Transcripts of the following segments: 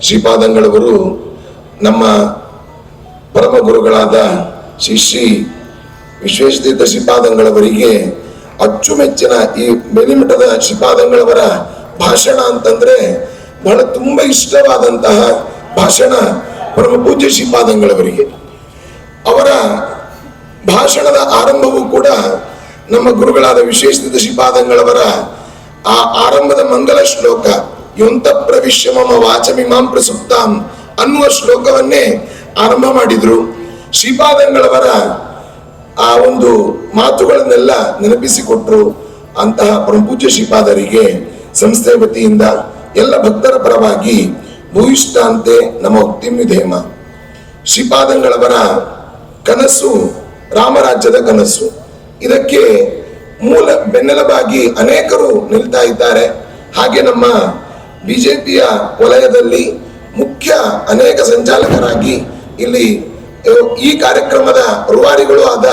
ಶ್ರೀಪಾದಂಗಳವರು ನಮ್ಮ ಪರಮ ಗುರುಗಳಾದ ಶ್ರೀ ಶ್ರೀ ವಿಶ್ವೇಶತೀರ್ಥ ಶ್ರೀಪಾದಂಗಳವರಿಗೆ ಅಚ್ಚುಮೆಚ್ಚಿನ ಈ ಬೆಲಿಮಠದ ಶ್ರೀಪಾದಂಗಳವರ ಭಾಷಣ ಅಂತಂದ್ರೆ ಬಹಳ ತುಂಬಾ ಇಷ್ಟವಾದಂತಹ ಭಾಷಣ ಪರಮ ಪೂಜ್ಯ ಶ್ರೀಪಾದಂಗಳವರಿಗೆ. ಅವರ ಭಾಷಣದ ಆರಂಭವೂ ಕೂಡ ನಮ್ಮ ಗುರುಗಳಾದ ವಿಶೇಷಿತ ಶ್ರೀಪಾದಂಗಳವರ ಆ ಆರಂಭದ ಮಂಗಲ ಶ್ಲೋಕ. ಯೊಂತ ಪ್ರವಿಶ್ಯ ಮಮ ವಾಚಮಿಮಾಂ ಪ್ರಸುಪ್ತಾಂ ಅನ್ನುವ ಶ್ಲೋಕವನ್ನೇ ಆರಂಭ ಮಾಡಿದ್ರು. ಶ್ರೀಪಾದಂಗಳವರ ಆ ಒಂದು ಮಾತುಗಳನ್ನೆಲ್ಲ ನೆನಪಿಸಿಕೊಟ್ರು. ಅಂತಹ ಪರಮಪೂಜ್ಯ ಶ್ರೀಪಾದರಿಗೆ ಸಂಸ್ಥೆ ವತಿಯಿಂದ ಎಲ್ಲ ಭಕ್ತರ ಪರವಾಗಿ ಭೂಯಿಷ್ಠಾಂತೆ ನಮ್ಮ ಉಕ್ತಿಮ್ಯುಧೇಮ ಶ್ರೀಪಾದಂಗಳವರ ಕನಸು ರಾಮರಾಜ್ಯದ ಕನಸು. ಇದಕ್ಕೆ ಮೂಲ ಬೆನ್ನೆಲುಬಾಗಿ ಅನೇಕರು ನಿಲ್ತಾ ಇದ್ದಾರೆ. ಹಾಗೆ ನಮ್ಮ ಬಿಜೆಪಿಯ ವಲಯದಲ್ಲಿ ಮುಖ್ಯ ಅನೇಕ ಸಂಚಾಲಕರಾಗಿ ಇಲ್ಲಿ ಈ ಕಾರ್ಯಕ್ರಮದ ರುವಾರಿಗಳು ಆದ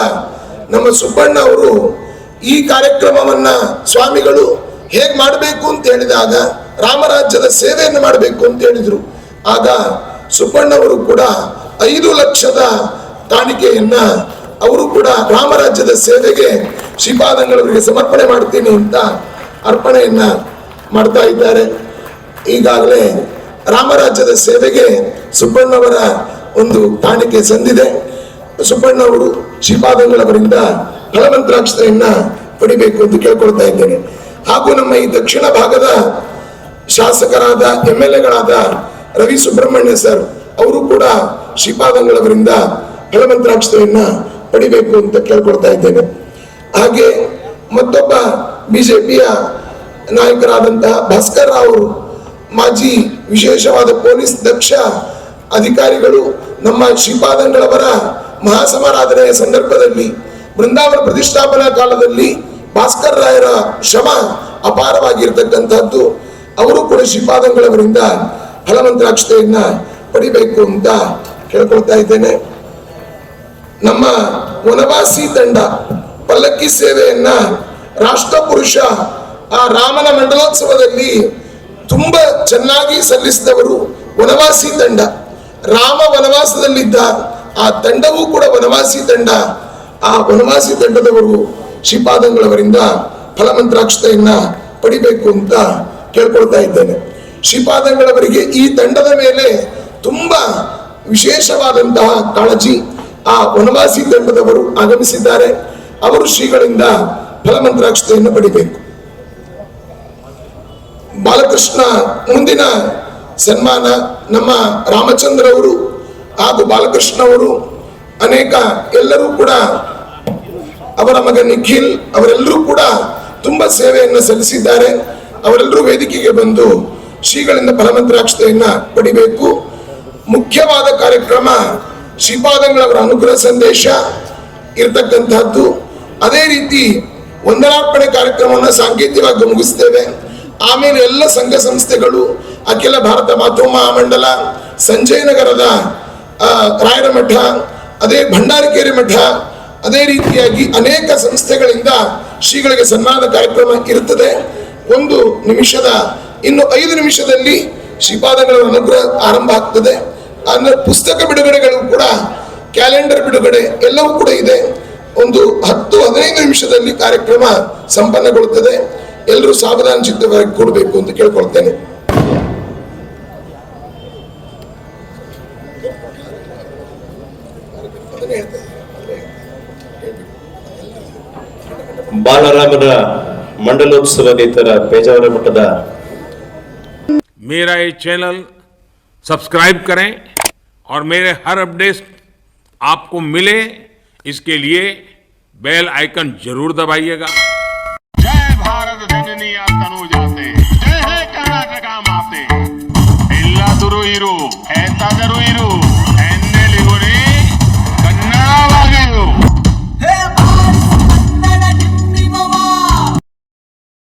ನಮ್ಮ ಸುಬ್ಬಣ್ಣ ಅವರು ಈ ಕಾರ್ಯಕ್ರಮವನ್ನ ಸ್ವಾಮಿಗಳು ಹೇಗ್ ಮಾಡಬೇಕು ಅಂತ ಹೇಳಿದಾಗ ರಾಮರಾಜ್ಯದ ಸೇವೆಯನ್ನು ಮಾಡಬೇಕು ಅಂತ ಹೇಳಿದ್ರು. ಆಗ ಸುಬ್ಬಣ್ಣವರು ಕೂಡ ಐದು ಲಕ್ಷದ ಕಾಣಿಕೆಯನ್ನ ಅವರು ಕೂಡ ರಾಮರಾಜ್ಯದ ಸೇವೆಗೆ ಶ್ರೀಪಾದಂಗಳವರಿಗೆ ಸಮರ್ಪಣೆ ಮಾಡ್ತೀನಿ ಅಂತ ಅರ್ಪಣೆಯನ್ನ ಮಾಡ್ತಾ ಇದ್ದಾರೆ. ಈಗಾಗಲೇ ರಾಮರಾಜ್ಯದ ಸೇವೆಗೆ ಸುಬ್ಬಣ್ಣವರ ಒಂದು ಕಾಣಿಕೆ ಸಂದಿದೆ. ಸುಬ್ಬಣ್ಣ ಅವರು ಶ್ರೀಪಾದಂಗಳವರಿಂದ ಫಲಮಂತ್ರಾಕ್ಷತೆಯನ್ನ ಪಡಿಬೇಕು ಅಂತ ಕೇಳ್ಕೊಳ್ತಾ ಇದ್ದೇನೆ. ಹಾಗೂ ನಮ್ಮ ಈ ದಕ್ಷಿಣ ಭಾಗದ ಶಾಸಕರಾದ ಎಂ ಎಲ್ ಎಗಳಾದ ರವಿ ಸುಬ್ರಹ್ಮಣ್ಯ ಸರ್ ಅವರು ಕೂಡ ಶ್ರೀಪಾದಂಗಳವರಿಂದ ಫಲಮಂತ್ರಾಕ್ಷತೆಯನ್ನ ಪಡಿಬೇಕು ಅಂತ ಕೇಳ್ಕೊಳ್ತಾ ಇದ್ದೇನೆ. ಹಾಗೆ ಮತ್ತೊಬ್ಬ ಬಿಜೆಪಿಯ ನಾಯಕರಾದಂತಹ ಭಾಸ್ಕರ್ ರಾವ್ ಅವರು ಮಾಜಿ ವಿಶೇಷವಾದ ಪೊಲೀಸ್ ದಕ್ಷ ಅಧಿಕಾರಿಗಳು ನಮ್ಮ ಶ್ರೀಪಾದಂಗಳವರ ಮಹಾಸಮಾರಾಧನೆಯ ಸಂದರ್ಭದಲ್ಲಿ ಬೃಂದಾವನ ಪ್ರತಿಷ್ಠಾಪನಾ ಕಾಲದಲ್ಲಿ ಭಾಸ್ಕರ್ ರಾಯರ ಶ್ರಮ ಅಪಾರವಾಗಿರ್ತಕ್ಕಂಥದ್ದು ಅವರು ಕೂಡ ಶ್ರೀಪಾದಂಗಳವರಿಂದ ಫಲಮಂತ್ರಾಕ್ಷತೆಯನ್ನ ಪಡಿಬೇಕು ಅಂತ ಕೇಳ್ಕೊಳ್ತಾ ಇದ್ದೇನೆ. ನಮ್ಮ ವನವಾಸಿ ತಂಡ ಪಲ್ಲಕ್ಕಿ ಸೇವೆಯನ್ನ ರಾಷ್ಟ್ರ ಪುರುಷ ಆ ರಾಮನ ಮಂಡಲೋತ್ಸವದಲ್ಲಿ ತುಂಬಾ ಚೆನ್ನಾಗಿ ಸಲ್ಲಿಸಿದವರು ವನವಾಸಿ ತಂಡ. ರಾಮ ವನವಾಸದಲ್ಲಿದ್ದ ಆ ತಂಡವೂ ಕೂಡ ವನವಾಸಿ ತಂಡ. ಆ ವನವಾಸಿ ತಂಡದವರು ಶ್ರೀಪಾದಂಗಳವರಿಂದ ಫಲಮಂತ್ರಾಕ್ಷತೆಯನ್ನ ಪಡಿಬೇಕು ಅಂತ ಕೇಳ್ಕೊಳ್ತಾ ಇದ್ದೇನೆ. ಶ್ರೀಪಾದಂಗಳವರಿಗೆ ಈ ತಂಡದ ಮೇಲೆ ತುಂಬಾ ವಿಶೇಷವಾದಂತಹ ಕಾಳಜಿ ಆ ವನವಾಸಿ ತಂಡದವರು ಆಗಮಿಸಿದ್ದಾರೆ. ಅವರು ಶ್ರೀಗಳಿಂದ ಫಲಮಂತ್ರಾಕ್ಷತೆಯನ್ನು ಪಡಿಬೇಕು. ಬಾಲಕೃಷ್ಣ ಮುಂದಿನ ಸನ್ಮಾನ ನಮ್ಮ ರಾಮಚಂದ್ರ ಅವರು ಹಾಗೂ ಬಾಲಕೃಷ್ಣ ಅವರು ಅನೇಕ ಎಲ್ಲರೂ ಕೂಡ ಅವರ ಮಗ ನಿಖಿಲ್ ಅವರೆಲ್ಲರೂ ಕೂಡ ತುಂಬ ಸೇವೆಯನ್ನು ಸಲ್ಲಿಸಿದ್ದಾರೆ. ಅವರೆಲ್ಲರೂ ವೇದಿಕೆಗೆ ಬಂದು ಶ್ರೀಗಳಿಂದ ಫಲಮಂತ್ರಾಕ್ಷತೆಯನ್ನ ಪಡಿಬೇಕು. ಮುಖ್ಯವಾದ ಕಾರ್ಯಕ್ರಮ ಶ್ರೀಪಾದಂಗಳವರ ಅನುಗ್ರಹ ಸಂದೇಶ ಇರತಕ್ಕಂತಹದ್ದು. ಅದೇ ರೀತಿ ವಂದನಾರ್ಪಣೆ ಕಾರ್ಯಕ್ರಮವನ್ನು ಸಾಂಕೇತಿಕವಾಗಿ ಮುಗಿಸ್ತೇವೆ. ಆಮೇಲೆ ಎಲ್ಲ ಸಂಘ ಸಂಸ್ಥೆಗಳು ಅಖಿಲ ಭಾರತ ಮಾತೃ ಮಹಾಮಂಡಲ ಸಂಜಯ ನಗರದ ಆ, ರಾಯರ ಮಠ ಅದೇ ಭಂಡಾರಕೇರಿ ಮಠ ಅದೇ ರೀತಿಯಾಗಿ ಅನೇಕ ಸಂಸ್ಥೆಗಳಿಂದ ಶ್ರೀಗಳಿಗೆ ಸನ್ಮಾನ ಕಾರ್ಯಕ್ರಮ ಇರುತ್ತದೆ. ಒಂದು ನಿಮಿಷದ ಇನ್ನು ಐದು ನಿಮಿಷದಲ್ಲಿ ಶ್ರೀಪಾದಗಳ ಅನುಗ್ರಹ ಆರಂಭ ಆಗ್ತದೆ. ಅಂದರೆ ಪುಸ್ತಕ ಬಿಡುಗಡೆಗಳು ಕೂಡ ಕ್ಯಾಲೆಂಡರ್ ಬಿಡುಗಡೆ ಎಲ್ಲವೂ ಕೂಡ ಇದೆ. ಒಂದು ಹತ್ತು ಹದಿನೈದು ನಿಮಿಷದಲ್ಲಿ ಕಾರ್ಯಕ್ರಮ ಸಂಪನ್ನಗೊಳ್ಳುತ್ತದೆ. ಎಲ್ಲರೂ ಸಾವಧಾನ ಚಿತ್ತವಾಗಿ ಕೊಡಬೇಕು ಅಂತ ಕೇಳ್ಕೊಳ್ತೇನೆ ಅದನ್ನೇ ಹೇಳ್ತೇನೆ. ಬಾಲರಾಮನ ಮಂಡಲೋತ್ಸವದೇತರ ಪೇಜಾವರ ಮಠದ मेरा ये चैनल सब्सक्राइब करें और मेरे हर अपडेट आपको मिले इसके लिए बेल आइकन जरूर दबाइएगा जय जाते। जय है कर्नाटका माते। इल्ला तुरु हीरो ऐसा ज़रूर हीरो